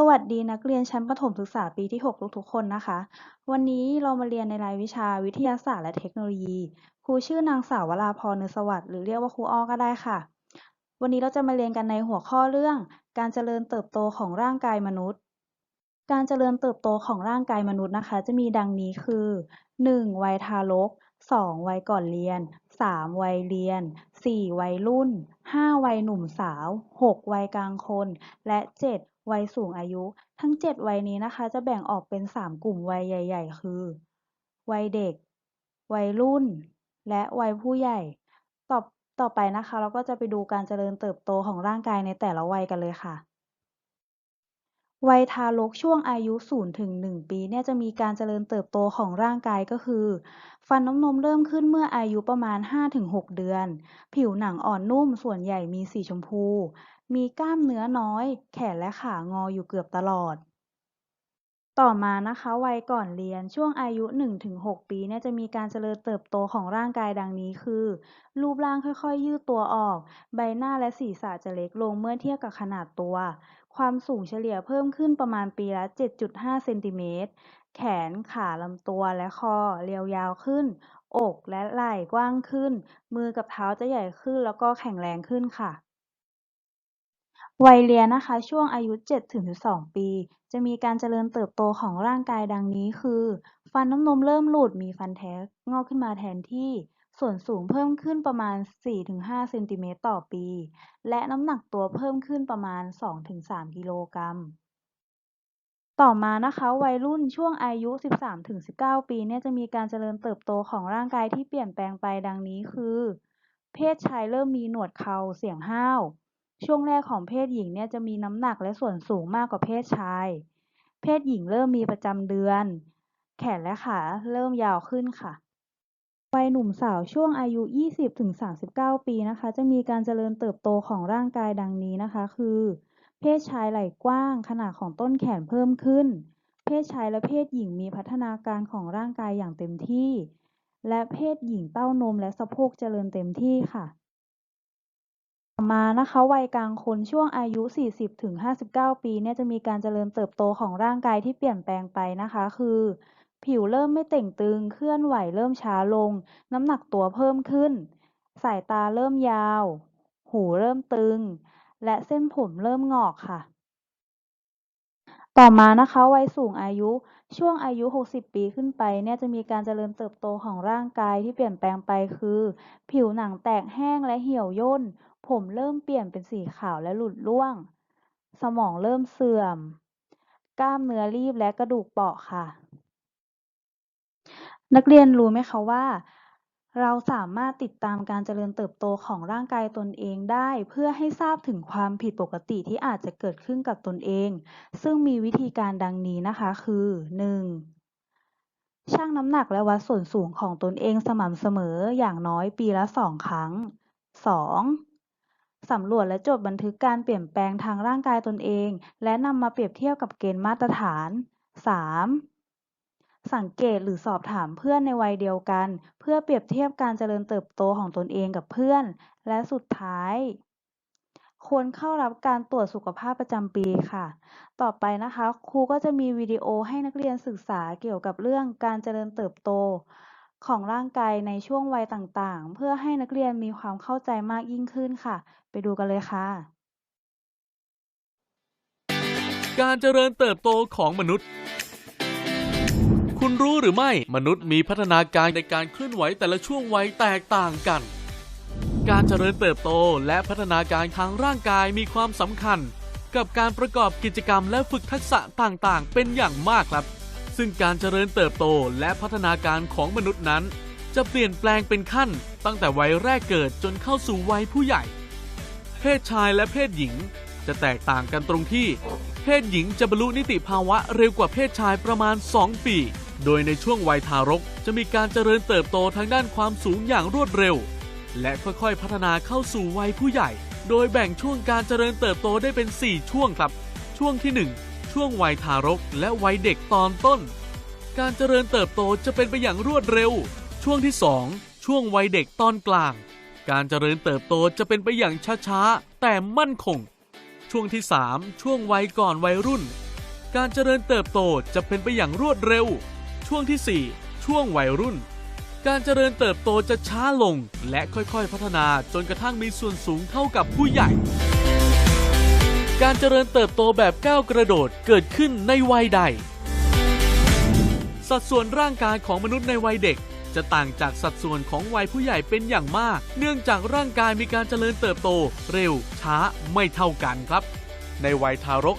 สวัสดีนักเรียนชั้นประถมศึกษาปีที่ 6 ทุกๆคนนะคะ วันนี้เรามาเรียนในรายวิชาวิทยาศาสตร์และเทคโนโลยี ครูชื่อนางสาววราพรเนสวัสดิ์หรือเรียกว่าครูอ้อก็ได้ค่ะ วันนี้เราจะมาเรียนกันในหัวข้อเรื่อง การเจริญเติบโตของร่างกายมนุษย์ การเจริญเติบโตของร่างกายมนุษย์นะคะ จะมีดังนี้คือ 1. วัยทารก 2. วัยก่อนเรียน 3. วัยเรียน 4. วัยรุ่น 5. วัยหนุ่มสาว 6. วัยกลางคน และ 7. วัยสูงอายุ ทั้ง7วัยนี้นะคะ จะแบ่งออกเป็น3กลุ่มวัยใหญ่ ๆ คือ วัยเด็ก วัยรุ่น และวัยผู้ใหญ่ ต่อต่อไปนะคะ เราก็จะไปดูการเจริญเติบโตของร่างกายในแต่ละวัยกันเลยค่ะ วัยทารกช่วงอายุ0ถึง1ปีเนี่ยจะมีการเจริญเติบโตของร่างกายก็คือ ฟันน้ำนมเริ่มขึ้นเมื่ออายุประมาณ 5-6 เดือน ผิวหนังอ่อนนุ่มส่วนใหญ่มีสีชมพู มีกล้ามเนื้อน้อย แขนและขางออยู่เกือบตลอด ต่อมานะคะวัยก่อนเรียนช่วงอายุ 1-6 ปีเนี่ยจะมีการเจริญเติบโตของร่างกายดังนี้คือ รูปร่างค่อยๆ ยืดตัวออก ใบหน้าและศีรษะจะเล็กลงเมื่อเทียบกับขนาดตัว ความสูงเฉลี่ยเพิ่มขึ้นประมาณปีละ 7.5 เซนติเมตร แขน ขาลำตัวและคอเรียวยาวขึ้น อกและไหล่กว้างขึ้น มือกับเท้าจะใหญ่ขึ้นแล้วก็แข็งแรงขึ้นค่ะ วัยเรียนนะคะ ช่วงอายุ 7-12 ปี จะมีการเจริญเติบโตของร่างกายดังนี้คือ ฟันน้ำนมเริ่มหลุด มีฟันแท้งอกขึ้นมาแทนที่ ส่วนสูงเพิ่มขึ้นประมาณ 4-5 เซนติเมตรต่อปี และน้ำหนักตัวเพิ่มขึ้นประมาณ 2-3 กิโลกรัม ต่อมานะคะ วัยรุ่นช่วงอายุ 13-19 ปีเนี่ยจะมีการเจริญเติบโตของร่างกายที่เปลี่ยนแปลงไปดังนี้คือ เพศชายเริ่มมีหนวดเคราเสียงห้าว ช่วงแรกของเพศหญิงเนี่ยจะมีน้ำหนักและส่วนสูงมากกว่าเพศชาย เพศหญิงเริ่มมีประจำเดือน แขนและขาเริ่มยาวขึ้นค่ะ วัยหนุ่มสาวช่วงอายุ 20-39 ปีนะคะ จะมีการเจริญเติบโตของร่างกายดังนี้นะคะ คือ เพศชายไหล่กว้าง ขนาดของต้นแขนเพิ่มขึ้น เพศชายและเพศหญิงมีพัฒนาการของร่างกายอย่างเต็มที่ และเพศหญิงเต้านมและสะโพกเจริญเต็มที่ค่ะ ต่อมานะคะวัยกลางคนช่วงอายุ 40-59 ปีเนี่ยจะมีการเจริญเติบโตของร่างกายที่เปลี่ยนแปลงไปนะคะ คือ ผิวเริ่มไม่เต่งตึง เคลื่อนไหวเริ่มช้าลง น้ำหนักตัวเพิ่มขึ้น สายตาเริ่มยาว หูเริ่มตึง และเส้นผมเริ่มงอกค่ะ ต่อมานะคะ วัยสูงอายุ ช่วงอายุ 60 ปีขึ้นไปเนี่ยจะมีการเจริญเติบโตของร่างกายที่เปลี่ยนแปลงไปคือ ผิวหนังแตกแห้งและเหี่ยวย่น ผมเริ่มเปลี่ยนเป็นสีขาวและหลุดร่วง สมองเริ่มเสื่อม กล้ามเนื้อรีบและกระดูกเปราะค่ะ นักเรียนรู้ไหมคะว่า เราสามารถติดตามการเจริญเติบโตของร่างกายตนเองได้ เพื่อให้ทราบถึงความผิดปกติที่อาจจะเกิดขึ้นกับตนเอง ซึ่งมีวิธีการดังนี้นะคะคือ 1. ชั่งน้ำหนักและวัดส่วนสูงของตนเองสม่ำเสมออย่างน้อยปีละ 2 ครั้ง 2. สำรวจและจดบันทึกการเปลี่ยนแปลงทางร่างกายตนเอง และนำมาเปรียบเทียบกับเกณฑ์มาตรฐาน 3. สังเกตหรือสอบถามเพื่อนในวัยเดียวกัน เพื่อเปรียบเทียบการเจริญเติบโตของตนเองกับเพื่อน และสุดท้าย ควรเข้ารับการตรวจสุขภาพประจำปีค่ะ ต่อไปนะคะ ครูก็จะมีวิดีโอให้นักเรียนศึกษาเกี่ยวกับเรื่องการเจริญเติบโตของร่างกายในช่วงวัยต่างๆ เพื่อให้นักเรียนมีความเข้าใจมากยิ่งขึ้นค่ะ ไปดูกันเลยค่ะ การเจริญเติบโตของมนุษย์ คุณรู้หรือไม่มนุษย์มีพัฒนาการในการเคลื่อนไหวแต่ละช่วงวัยแตกต่างกัน การเจริญเติบโตและพัฒนาการทางร่างกายมีความสำคัญ กับการประกอบกิจกรรมและฝึกทักษะต่างๆ เป็นอย่างมากครับ ซึ่งการเจริญเติบโตและพัฒนาการของมนุษย์นั้น จะเปลี่ยนแปลงเป็นขั้น ตั้งแต่วัยแรกเกิดจนเข้าสู่วัยผู้ใหญ่ เพศชายและเพศหญิง จะแตกต่างกันตรงที่เพศหญิงจะบรรลุนิติภาวะเร็วกว่าเพศชายประมาณ 2 ปี โดยในช่วงวัยทารกจะมีการเจริญเติบโตทางด้านความสูงอย่างรวดเร็ว และค่อยๆพัฒนาเข้าสู่วัยผู้ใหญ่ โดยแบ่งช่วงการเจริญเติบโตได้เป็น 4 ช่วงครับ ช่วงที่ 1 ช่วงวัยทารกและวัยเด็กตอนต้น การเจริญเติบโตจะเป็นไปอย่างรวดเร็ว ช่วงที่ 2 ช่วงวัยเด็กตอนกลาง การเจริญเติบโตจะเป็นไปอย่างช้าๆแต่มั่นคง ช่วงที่ 3 ช่วงวัยก่อนวัยรุ่น การเจริญเติบโตจะเป็นไปอย่างรวดเร็ว ช่วงทีสี่ 4 ช่วงวัยรุ่น การเจริญเติบโตจะช้าลงและค่อยๆพัฒนาจนกระทั่งมีส่วนสูงเท่ากับผู้ใหญ่ การเจริญเติบโตแบบก้าวกระโดดเกิดขึ้นในวัยใด สัดส่วนร่างกายของมนุษย์ในวัยเด็กจะต่างจากสัดส่วนของวัยผู้ใหญ่เป็นอย่างมาก เนื่องจากร่างกายมีการเจริญเติบโต เร็ว ช้าไม่เท่ากันครับ ในวัยทารก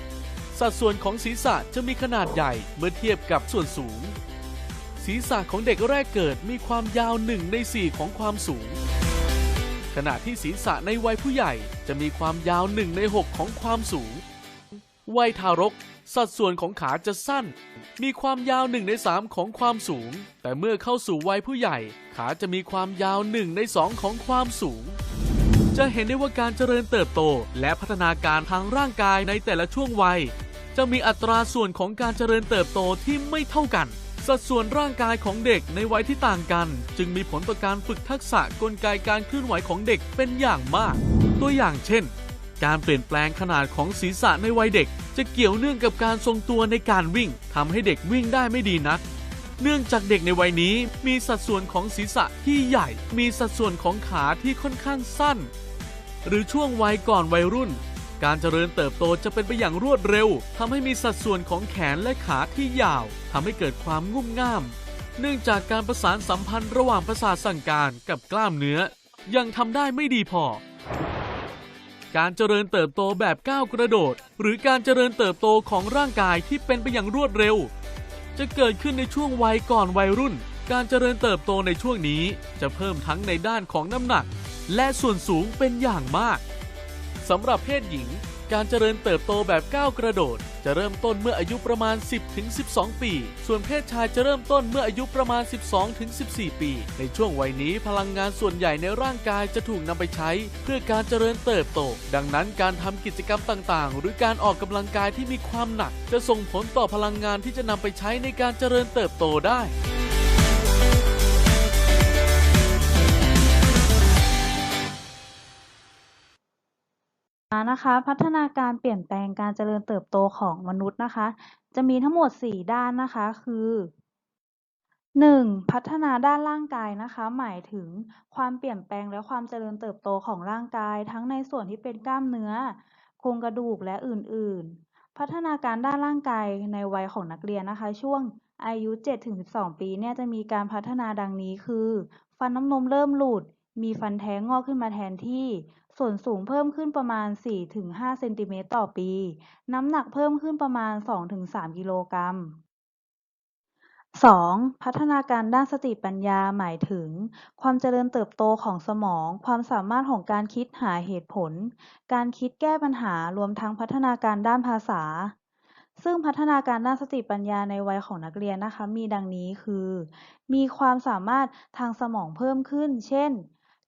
สัดส่วนของศีรษะจะมีขนาดใหญ่เมื่อเทียบกับส่วนสูง ศีรษะของเด็กแรกเกิดมีความยาวหนึ่งใน4ของความสูง ขณะที่ศีรษะในวัยผู้ใหญ่จะมีความยาวหนึ่งใน6ของความสูง วัยทารก สัดส่วนของขาจะสั้น มีความยาวหนึ่งใน3ของความสูง แต่เมื่อเข้าสู่วัยผู้ใหญ่ ขาจะมีความยาวหนึ่งใน2ของความสูง จะเห็นได้ว่าการเจริญเติบโต และพัฒนาการทางร่างกายในแต่ละช่วงวัย จะมีอัตราส่วนของการเจริญเติบโตที่ไม่เท่ากัน สัดส่วนร่างกายของเด็กในวัยที่ต่างกัน จึงมีผลต่อการฝึกทักษะกลไกการเคลื่อนไหวของเด็กเป็นอย่างมาก ตัวอย่างเช่น การเปลี่ยนแปลงขนาดของศีรษะในวัยเด็ก จะเกี่ยวเนื่องกับการทรงตัวในการวิ่งทำให้เด็กวิ่งได้ไม่ดีนัก เนื่องจากเด็กในวัยนี้มีสัดส่วนของศีรษะที่ใหญ่ มีสัดส่วนของขาที่ค่อนข้างสั้น หรือช่วงวัยก่อนวัยรุ่น การเจริญเติบโตจะเป็นไปอย่างรวดเร็วทำให้มีสัดส่วนของแขนและขาที่ยาวทำให้เกิดความงุ่มง่าม เนื่องจากการประสานสัมพันธ์ระหว่างประสาทสั่งการกับกล้ามเนื้อ ยังทำได้ไม่ดีพอ การเจริญเติบโตแบบก้าวกระโดด หรือการเจริญเติบโตของร่างกายที่เป็นไปอย่างรวดเร็ว จะเกิดขึ้นในช่วงวัยก่อนวัยรุ่น การเจริญเติบโตในช่วงนี้ จะเพิ่มทั้งในด้านของน้ำหนัก และส่วนสูงเป็นอย่างมาก สำหรับเพศหญิง การเจริญเติบโตแบบก้าวกระโดด จะเริ่มต้นเมื่ออายุประมาณ 10-12 ปี ส่วนเพศชายจะเริ่มต้นเมื่ออายุประมาณ 12-14 ปี ในช่วงวัยนี้พลังงานส่วนใหญ่ในร่างกายจะถูกนำไปใช้ เพื่อการเจริญเติบโต ดังนั้นการทำกิจกรรมต่างๆ หรือการออกกำลังกายที่มีความหนัก จะส่งผลต่อพลังงานที่จะนำไปใช้ในการเจริญเติบโตได้ มานะคะพัฒนาการเปลี่ยนแปลงการเจริญเติบโตของมนุษย์นะคะ จะมีทั้งหมด 4 ด้านนะคะ คือ 1. พัฒนาด้านร่างกายนะคะ หมายถึงความเปลี่ยนแปลงและความเจริญเติบโตของร่างกาย ทั้งในส่วนที่เป็นกล้ามเนื้อโครงกระดูกและอื่นๆ พัฒนาการด้านร่างกายในวัยของนักเรียนนะคะ ช่วงอายุ 7-12 ปีเนี่ยจะมีการพัฒนาดังนี้คือ ฟันน้ำนมเริ่มหลุด มีฟันแท้งงอกขึ้นมาแทนที่ ส่วนสูงเพิ่มขึ้นประมาณ 4-5 เซนติเมตรต่อปี น้ำหนักเพิ่มขึ้นประมาณ 2-3 กิโลกรัม 2. พัฒนาการด้านสติปัญญาหมายถึง ความเจริญเติบโตของสมอง ความสามารถของการคิดหาเหตุผล การคิดแก้ปัญหารวมทั้งพัฒนาการด้านภาษา ซึ่งพัฒนาการด้านสติปัญญาในวัยของนักเรียนนะคะ มีดังนี้คือ มีความสามารถทางสมองเพิ่มขึ้น เช่น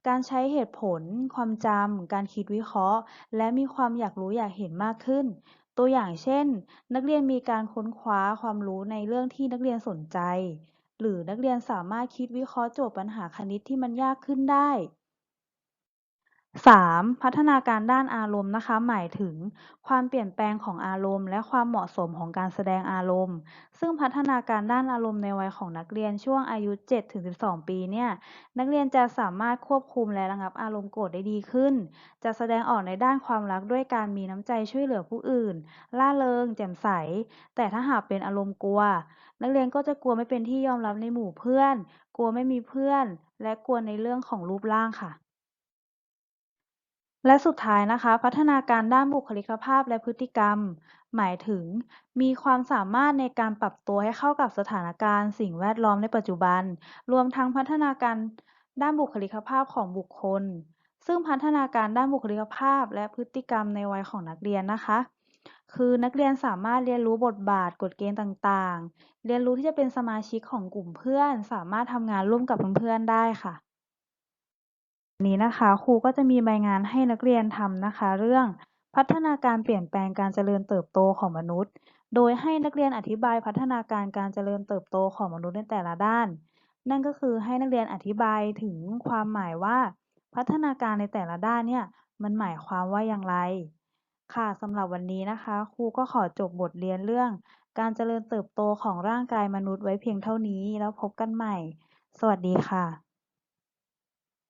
การใช้เหตุผล ความจำ การคิดวิเคราะห์ และมีความอยากรู้อยากเห็นมากขึ้น ตัวอย่างเช่น นักเรียนมีการค้นคว้าความรู้ในเรื่องที่นักเรียนสนใจ หรือนักเรียนสามารถคิดวิเคราะห์โจทย์ปัญหาคณิตที่มันยากขึ้นได้ 3. พัฒนาการด้านอารมณ์นะคะ หมายถึงความเปลี่ยนแปลงของอารมณ์ และความเหมาะสมของการแสดงอารมณ์ ซึ่งพัฒนาการด้านอารมณ์ในวัยของนักเรียนช่วงอายุ 7-12 ปีเนี่ย นักเรียนจะสามารถควบคุมและระงับอารมณ์โกรธได้ดีขึ้น จะแสดงออกในด้านความรักด้วยการมีน้ำใจช่วยเหลือผู้อื่นร่าเริง แจ่มใส แต่ถ้าหากเป็นอารมณ์กลัว นักเรียนก็จะกลัวไม่เป็นที่ยอมรับในหมู่เพื่อน กลัวไม่มีเพื่อน และกลัวในเรื่องของรูปร่างค่ะ และสุดท้ายนะคะ พัฒนาการด้านบุคลิกภาพและพฤติกรรม หมายถึง มีความสามารถในการปรับตัวให้เข้ากับสถานการณ์ สิ่งแวดล้อมในปัจจุบัน รวมทั้งพัฒนาการด้านบุคลิกภาพของบุคคล ซึ่งพัฒนาการด้านบุคลิกภาพและพฤติกรรมในวัยของนักเรียนนะคะ คือนักเรียนสามารถเรียนรู้บทบาทกฎเกณฑ์ต่างๆ เรียนรู้ที่จะเป็นสมาชิกของกลุ่มเพื่อน สามารถทำงานร่วมกับเพื่อนๆได้ค่ะ นี้นะคะครูก็จะมีใบงานให้นักเรียนทำนะคะ เรื่องพัฒนาการเปลี่ยนแปลงการเจริญเติบโตของมนุษย์ โดยให้นักเรียนอธิบายพัฒนาการการเจริญเติบโตของมนุษย์ในแต่ละด้าน นั่นก็คือให้นักเรียนอธิบายถึงความหมายว่า พัฒนาการในแต่ละด้านเนี่ยมันหมายความว่าอย่างไร ค่ะสำหรับวันนี้นะคะครูก็ขอจบบทเรียนเรื่อง การเจริญเติบโตของร่างกายมนุษย์ไว้เพียงเท่านี้แล้วพบกันใหม่ สวัสดีค่ะ